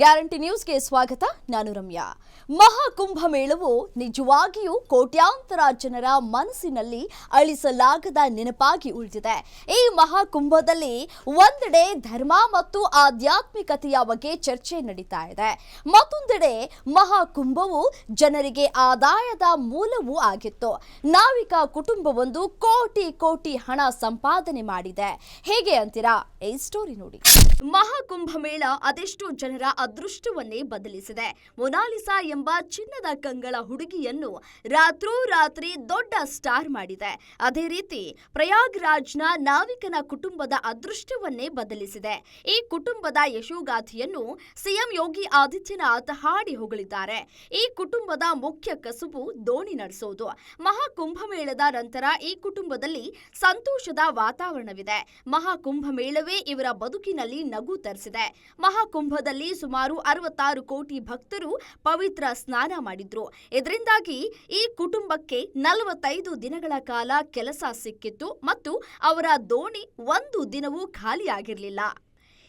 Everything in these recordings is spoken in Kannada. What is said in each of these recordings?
ಗ್ಯಾರಂಟಿ ನ್ಯೂಸ್ಗೆ ಸ್ವಾಗತ, ನಾನು ರಮ್ಯಾ. ಮಹಾಕುಂಭ ಮೇಳವು ನಿಜವಾಗಿಯೂ ಕೋಟ್ಯಾಂತರ ಜನರ ಮನಸ್ಸಿನಲ್ಲಿ ಅಳಿಸಲಾಗದ ನೆನಪಾಗಿ ಉಳಿದಿದೆ. ಈ ಮಹಾಕುಂಭದಲ್ಲಿ ಒಂದೆಡೆ ಧರ್ಮ ಮತ್ತು ಆಧ್ಯಾತ್ಮಿಕತೆಯ ಬಗ್ಗೆ ಚರ್ಚೆ ನಡೀತಾ ಇದೆ. ಮತ್ತೊಂದೆಡೆ ಮಹಾಕುಂಭವು ಜನರಿಗೆ ಆದಾಯದ ಮೂಲವೂ ಆಗಿತ್ತು. ನಾವಿಕ ಕುಟುಂಬವೊಂದು ಕೋಟಿ ಕೋಟಿ ಹಣ ಸಂಪಾದನೆ ಮಾಡಿದೆ. ಹೇಗೆ ಅಂತೀರಾ? ಈ ಸ್ಟೋರಿ ನೋಡಿ. ಮಹಾಕುಂಭ ಮೇಳ ಅದೆಷ್ಟು ಜನರ ಅದೃಷ್ಟವನ್ನೇ ಬದಲಿಸಿದೆ. ಮೊನಾಲಿಸಾ ಎಂಬ ಚಿನ್ನದ ಕಂಗಳ ಹುಡುಗಿಯನ್ನು ರಾತ್ರೋರಾತ್ರಿ ದೊಡ್ಡ ಸ್ಟಾರ್ ಮಾಡಿದೆ. ಅದೇ ರೀತಿ ಪ್ರಯಾಗ್ರಾಜ್ನ ನಾವಿಕನ ಕುಟುಂಬದ ಅದೃಷ್ಟವನ್ನೇ ಬದಲಿಸಿದೆ. ಈ ಕುಟುಂಬದ ಯಶೋಗಾಥೆಯನ್ನು ಸಿಎಂ ಯೋಗಿ ಆದಿತ್ಯನಾಥ್ ಹಾಡಿ ಹೊಗಳಿದ್ದಾರೆ. ಈ ಕುಟುಂಬದ ಮುಖ್ಯ ಕಸುಬು ದೋಣಿ ನಡೆಸೋದು. ಮಹಾಕುಂಭಮೇಳದ ನಂತರ ಈ ಕುಟುಂಬದಲ್ಲಿ ಸಂತೋಷದ ವಾತಾವರಣವಿದೆ. ಮಹಾಕುಂಭಮೇಳವೇ ಇವರ ಬದುಕಿನಲ್ಲಿ ನಗು ತರಿಸಿದೆ. ಮಹಾಕುಂಭದಲ್ಲಿ ಸುಮಾರು ಅರವತ್ತಾರು ಕೋಟಿ ಭಕ್ತರು ಪವಿತ್ರ ಸ್ನಾನ ಮಾಡಿದ್ರು. ಇದರಿಂದಾಗಿ ಈ ಕುಟುಂಬಕ್ಕೆ ನಲವತ್ತೈದು ದಿನಗಳ ಕಾಲ ಕೆಲಸ ಸಿಕ್ಕಿತ್ತು ಮತ್ತು ಅವರ ದೋಣಿ ಒಂದು ದಿನವೂ ಖಾಲಿಯಾಗಿರಲಿಲ್ಲ.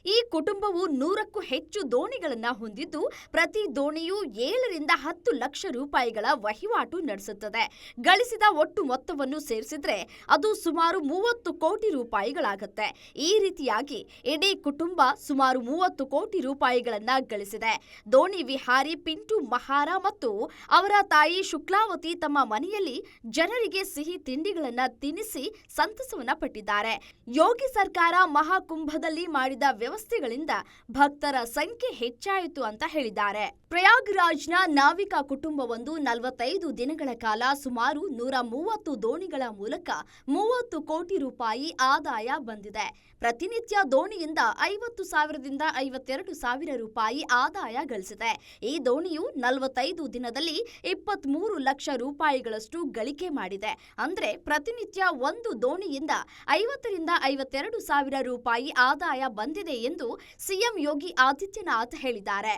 ಈ ಕುಟುಂಬವು ನೂರಕ್ಕೂ ಹೆಚ್ಚು ದೋಣಿಗಳನ್ನ ಹೊಂದಿದ್ದು, ಪ್ರತಿ ದೋಣಿಯು ಏಳರಿಂದ ಹತ್ತು ಲಕ್ಷ ರೂಪಾಯಿಗಳ ವಹಿವಾಟು ನಡೆಸುತ್ತದೆ. ಗಳಿಸಿದ ಒಟ್ಟು ಮೊತ್ತವನ್ನು ಸೇರಿಸಿದ್ರೆ ಅದು ಸುಮಾರು ಮೂವತ್ತು ಕೋಟಿ ರೂಪಾಯಿಗಳಾಗುತ್ತೆ. ಈ ರೀತಿಯಾಗಿ ಇಡೀ ಕುಟುಂಬ ಸುಮಾರು ಮೂವತ್ತು ಕೋಟಿ ರೂಪಾಯಿಗಳನ್ನ ಗಳಿಸಿದೆ. ದೋಣಿ ವಿಹಾರಿ ಪಿಂಟು ಮಹಾರ ಮತ್ತು ಅವರ ತಾಯಿ ಶುಕ್ಲಾವತಿ ತಮ್ಮ ಮನೆಯಲ್ಲಿ ಜನರಿಗೆ ಸಿಹಿ ತಿಂಡಿಗಳನ್ನ ತಿನ್ನಿಸಿ ಸಂತಸವನ್ನ ಪಟ್ಟಿದ್ದಾರೆ. ಯೋಗಿ ಸರ್ಕಾರ ಮಹಾಕುಂಭದಲ್ಲಿ ಮಾಡಿದ ವ್ಯವಸ್ಥೆಗಳಿಂದ ಭಕ್ತರ ಸಂಖ್ಯೆ ಹೆಚ್ಚಾಯಿತು ಅಂತ ಹೇಳಿದ್ದಾರೆ. ಪ್ರಯಾಗ್ರಾಜ್ನ ನಾವಿಕ ಕುಟುಂಬವೊಂದು ನಲವತ್ತೈದು ದಿನಗಳ ಕಾಲ ಸುಮಾರು ನೂರ ಮೂವತ್ತು ದೋಣಿಗಳ ಮೂಲಕ ಮೂವತ್ತು ಕೋಟಿ ರೂಪಾಯಿ ಆದಾಯ ಬಂದಿದೆ. ಪ್ರತಿನಿತ್ಯ ದೋಣಿಯಿಂದ ಐವತ್ತು ಸಾವಿರದಿಂದ ಐವತ್ತೆರಡು ಸಾವಿರ ರೂಪಾಯಿ ಆದಾಯ ಗಳಿಸಿದೆ. ಈ ದೋಣಿಯು ನಲವತ್ತೈದು ದಿನದಲ್ಲಿ ಇಪ್ಪತ್ಮೂರು ಲಕ್ಷ ರೂಪಾಯಿಗಳಷ್ಟು ಗಳಿಕೆ ಮಾಡಿದೆ. ಅಂದ್ರೆ ಪ್ರತಿನಿತ್ಯ ಒಂದು ದೋಣಿಯಿಂದ ಐವತ್ತರಿಂದ ಐವತ್ತೆರಡು ಸಾವಿರ ರೂಪಾಯಿ ಆದಾಯ ಬಂದಿದೆ ಎಂದು ಸಿಎಂ ಯೋಗಿ ಆದಿತ್ಯನಾಥ್ ಹೇಳಿದ್ದಾರೆ.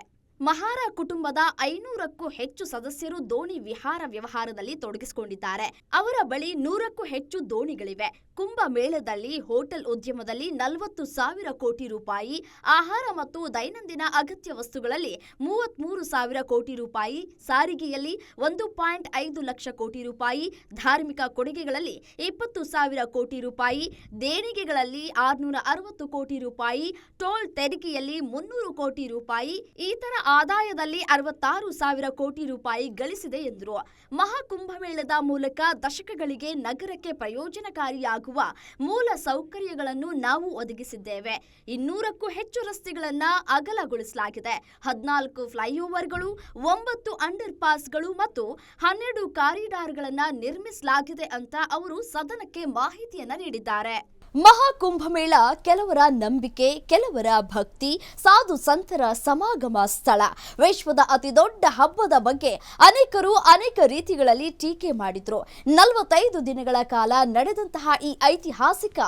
ಮಹಾರ ಕುಟುಂಬದ ಐನೂರಕ್ಕೂ ಹೆಚ್ಚು ಸದಸ್ಯರು ದೋಣಿ ವಿಹಾರ ವ್ಯವಹಾರದಲ್ಲಿ ತೊಡಗಿಸಿಕೊಂಡಿದ್ದಾರೆ. ಅವರ ಬಳಿ ನೂರಕ್ಕೂ ಹೆಚ್ಚು ದೋಣಿಗಳಿವೆ. ಕುಂಭಮೇಳದಲ್ಲಿ ಹೋಟೆಲ್ ಉದ್ಯಮದಲ್ಲಿ ನಲವತ್ತು ಸಾವಿರ ಕೋಟಿ ರೂಪಾಯಿ, ಆಹಾರ ಮತ್ತು ದೈನಂದಿನ ಅಗತ್ಯ ವಸ್ತುಗಳಲ್ಲಿ ಮೂವತ್ಮೂರು ಸಾವಿರ ಕೋಟಿ ರೂಪಾಯಿ, ಸಾರಿಗೆಯಲ್ಲಿ ಒಂದು ಪಾಯಿಂಟ್ ಐದು ಲಕ್ಷ ಕೋಟಿ ರೂಪಾಯಿ, ಧಾರ್ಮಿಕ ಕೊಡುಗೆಗಳಲ್ಲಿ ಇಪ್ಪತ್ತು ಸಾವಿರ ಕೋಟಿ ರೂಪಾಯಿ, ದೇಣಿಗೆಗಳಲ್ಲಿ ಆರುನೂರ ಅರವತ್ತು ಕೋಟಿ ರೂಪಾಯಿ, ಟೋಲ್ ತೆರಿಗೆಯಲ್ಲಿ ಮುನ್ನೂರು ಕೋಟಿ ರೂಪಾಯಿ ಇತರ ಆದಾಯದಲ್ಲಿ ಅರವತ್ತಾರು ಸಾವಿರ ಕೋಟಿ ರೂಪಾಯಿ ಗಳಿಸಿದೆ ಎಂದರು. ಮಹಾಕುಂಭಮೇಳದ ಮೂಲಕ ದಶಕಗಳಿಗೆ ನಗರಕ್ಕೆ ಪ್ರಯೋಜನಕಾರಿಯಾಗುವ ಮೂಲ ಸೌಕರ್ಯಗಳನ್ನು ನಾವು ಒದಗಿಸಿದ್ದೇವೆ. ಇನ್ನೂರಕ್ಕೂ ಹೆಚ್ಚು ರಸ್ತೆಗಳನ್ನು ಅಗಲಗೊಳಿಸಲಾಗಿದೆ. ಹದಿನಾಲ್ಕು ಫ್ಲೈಓವರ್ಗಳು, ಒಂಬತ್ತು ಅಂಡರ್ ಪಾಸ್ಗಳು ಮತ್ತು ಹನ್ನೆರಡು ಕಾರಿಡಾರ್ಗಳನ್ನು ನಿರ್ಮಿಸಲಾಗಿದೆ ಅಂತ ಅವರು ಸದನಕ್ಕೆ ಮಾಹಿತಿಯನ್ನು ನೀಡಿದ್ದಾರೆ. ಮಹಾಕುಂಭಮೇಳ ಕೆಲವರ ನಂಬಿಕೆ, ಕೆಲವರ ಭಕ್ತಿ, ಸಾಧು ಸಂತರ ಸಮಾಗಮ ಸ್ಥಳ. ವಿಶ್ವದ ಅತಿ ದೊಡ್ಡ ಹಬ್ಬದ ಬಗ್ಗೆ ಅನೇಕರು ಅನೇಕ ರೀತಿಗಳಲ್ಲಿ ಟೀಕೆ ಮಾಡಿದ್ರು. ನಲವತ್ತೈದು ದಿನಗಳ ಕಾಲ ನಡೆದಂತಹ ಈ ಐತಿಹಾಸಿಕ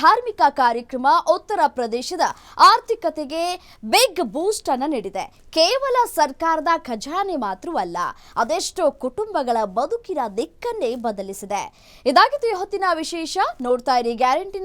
ಧಾರ್ಮಿಕ ಕಾರ್ಯಕ್ರಮ ಉತ್ತರ ಪ್ರದೇಶದ ಆರ್ಥಿಕತೆಗೆ ಬಿಗ್ ಬೂಸ್ಟ್ ಅನ್ನು ನೀಡಿದೆ. ಕೇವಲ ಸರ್ಕಾರದ ಖಜಾನೆ ಮಾತ್ರವಲ್ಲ, ಅದೆಷ್ಟೋ ಕುಟುಂಬಗಳ ಬದುಕಿನ ದಿಕ್ಕನ್ನೇ ಬದಲಿಸಿದೆ. ಇದಾಗಿತ್ತು ಈ ಹೊತ್ತಿನ ವಿಶೇಷ, ನೋಡ್ತಾ ಇರಿ ಗ್ಯಾರಂಟಿ